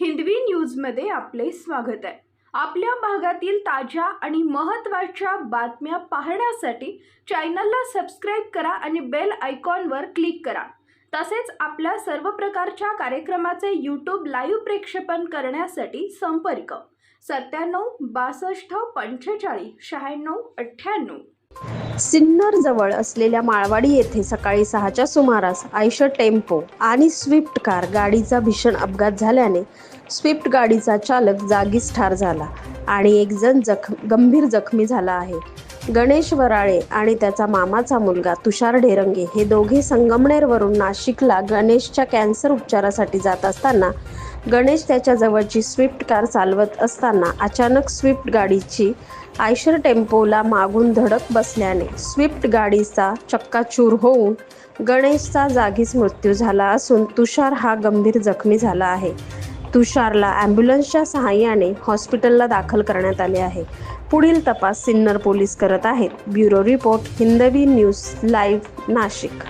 हिंदवी न्यूजमध्ये आपले स्वागत आहे. आपल्या भागातील ताज्या आणि महत्त्वाच्या बातम्या पाहण्यासाठी चॅनलला सबस्क्राईब करा आणि बेल आयकॉनवर क्लिक करा. तसेच आपल्या सर्व प्रकारच्या कार्यक्रमाचे यूट्यूब लाईव्ह प्रेक्षेपण करण्यासाठी संपर्क. सत्त्याण्णव बासष्ट पंचेचाळीस शहाण्णव अठ्ठ्याण्णव. सिन्नर जवळ असलेल्या माळवाडी येथे सकाळी सहाच्या सुमारास आयशर टेम्पो आणि स्विफ्ट कार गाडीचा भीषण अपघात झाल्याने स्विफ्ट गाडीचा चालक जागीच ठार झाला आणि एक जण जख गंभीर जखमी झाला आहे. गणेश वराळे आणि त्याचा मामाचा मुलगा तुषार ढेरंगे हे दोघे संगमनेरवरून नाशिकला गणेशच्या कॅन्सर उपचारासाठी जात असताना गणेश त्याच्या जवळची स्विफ्ट कार चालवत असताना अचानक स्विफ्ट गाडीची आयशर टेम्पोला मागून धडक बसल्याने स्विफ्ट गाडीचा चक्काचूर होऊन गणेशचा जागीच मृत्यू झाला असून तुषार हा गंभीर जखमी झाला आहे. तुषारला ॲम्ब्युलन्सच्या सहाय्याने हॉस्पिटलला दाखल करण्यात आले आहे. पुढील तपास सिन्नर पोलीस करत आहेत. Bureau report Hindavi news live Nashik.